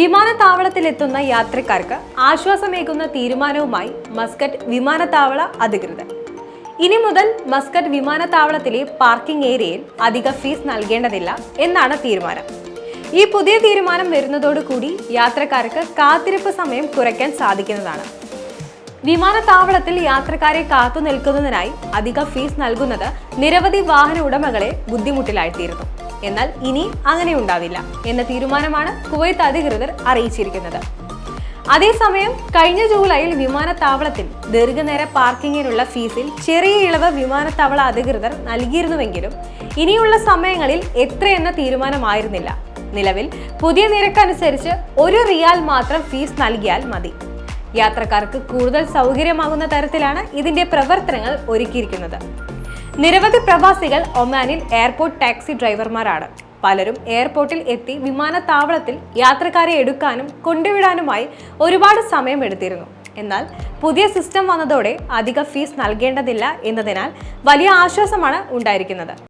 വിമാനത്താവളത്തിലെത്തുന്ന യാത്രക്കാർക്ക് ആശ്വാസമേകുന്ന തീരുമാനവുമായി മസ്കറ്റ് വിമാനത്താവള അധികൃതർ. ഇനി മുതൽ മസ്കറ്റ് വിമാനത്താവളത്തിലെ പാർക്കിംഗ് ഏരിയയിൽ അധിക ഫീസ് നൽകേണ്ടതില്ല എന്നാണ് തീരുമാനം. ഈ പുതിയ തീരുമാനം വരുന്നതോടുകൂടി യാത്രക്കാർക്ക് കാത്തിരിപ്പ് സമയം കുറയ്ക്കാൻ സാധിക്കുന്നതാണ്. വിമാനത്താവളത്തിൽ യാത്രക്കാരെ കാത്തു നിൽക്കുന്നതിനായി അധിക ഫീസ് നൽകുന്നത് നിരവധി വാഹന ഉടമകളെ ബുദ്ധിമുട്ടിലായിത്തീരുന്നു എന്നാൽ ഇനി അങ്ങനെ ഉണ്ടാവില്ല എന്ന തീരുമാനമാണ് കുവൈത്ത് അധികൃതർ അറിയിച്ചിരിക്കുന്നത്. അതേസമയം കഴിഞ്ഞ ജൂലൈയിൽ വിമാനത്താവളത്തിൽ ദീർഘനേര പാർക്കിങ്ങിനുള്ള ഫീസിൽ ചെറിയ ഇളവ് വിമാനത്താവള അധികൃതർ നൽകിയിരുന്നുവെങ്കിലും ഇനിയുള്ള സമയങ്ങളിൽ എത്രയെന്ന തീരുമാനമായിരുന്നില്ല. നിലവിൽ പുതിയ നിരക്കനുസരിച്ച് ഒരു റിയാൽ മാത്രം ഫീസ് നൽകിയാൽ മതി. യാത്രക്കാർക്ക് കൂടുതൽ സൗകര്യമാകുന്ന തരത്തിലാണ് ഇതിന്റെ പ്രവർത്തനങ്ങൾ ഒരുക്കിയിരിക്കുന്നത്. നിരവധി പ്രവാസികൾ ഒമാനിൽ എയർപോർട്ട് ടാക്സി ഡ്രൈവർമാരാണ്. പലരും എയർപോർട്ടിൽ എത്തി വിമാനത്താവളത്തിൽ യാത്രക്കാരെ എടുക്കാനും കൊണ്ടുവിടാനുമായി ഒരുപാട് സമയം എടുത്തിരുന്നു എന്നാൽ പുതിയ സിസ്റ്റം വന്നതോടെ അധിക ഫീസ് നൽകേണ്ടതില്ല എന്നതിനാൽ വലിയ ആശ്വാസമാണ് ഉണ്ടായിരിക്കുന്നത്.